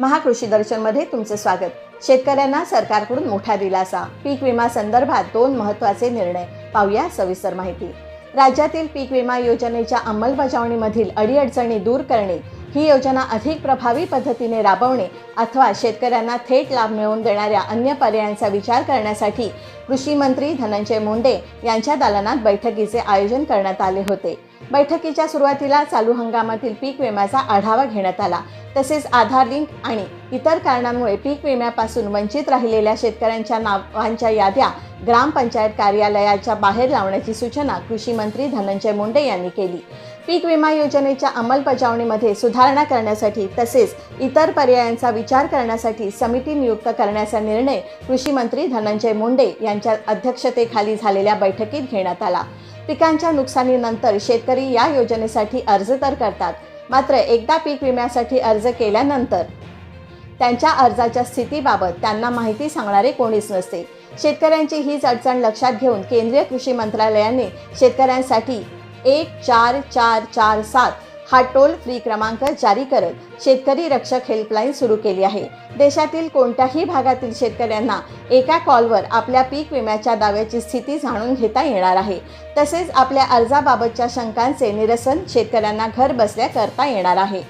महाकृषी दर्शनमध्ये तुमचं स्वागत. शेतकऱ्यांना सरकारकडून मोठा दिलासा. पीक विमा संदर्भात दोन महत्त्वाचे निर्णय. पाहूया सविस्तर माहिती. राज्यातील पीक विमा योजनेच्या अंमलबजावणीमधील अडीअडचणी दूर करणे ही योजना अधिक प्रभावी पद्धतीने राबवणे अथवा शेतकऱ्यांना थेट लाभ मिळवून देणाऱ्या अन्य पर्यायांचा विचार करण्यासाठी कृषी मंत्री धनंजय मुंडे यांच्या दालनात बैठकीचे आयोजन करण्यात आले होते. बैठकीच्या सुरुवातीला चालू हंगामातील पीक विम्याचा आढावा घेण्यात आला. तसेच आधार लिंक आणि इतर कारणांमुळे पीक विम्यापासून वंचित राहिलेल्या शेतकऱ्यांच्या नावांच्या याद्या ग्रामपंचायत कार्यालयाच्या बाहेर लावण्याची सूचना कृषी मंत्री धनंजय मुंडे यांनी केली. पीक विमा योजनेच्या अंमलबजावणीमध्ये सुधारणा करण्यासाठी तसेच इतर पर्यायांचा विचार करण्यासाठी समिती नियुक्त करण्याचा निर्णय कृषी मंत्री धनंजय मुंडे यांच्या अध्यक्षतेखाली झालेल्या बैठकीत घेण्यात आला. पिकांच्या नुकसानीनंतर शेतकरी या योजनेसाठी अर्ज तर करतात. मात्र एकदा पीक विम्यासाठी अर्ज केल्यानंतर त्यांच्या अर्जाच्या स्थितीबाबत त्यांना माहिती सांगणारे कोणीच नसते. शेतकऱ्यांची हीच अडचण लक्षात घेऊन केंद्रीय कृषी मंत्रालयाने शेतकऱ्यांसाठी एक चार चार चार सात हा टोल फ्री क्रमांक जारी करत शेतकरी रक्षक हेल्पलाईन सुरू केली आहे. देशातील कोणत्याही भागातील शेतकऱ्यांना एका कॉलवर आपल्या पीक विम्याच्या दाव्याची स्थिती जाणून घेता येणार आहे. तसेच आपल्या अर्जाबाबतच्या शंकांचे निरसन शेतकऱ्यांना घर बसल्या करता येणार आहे.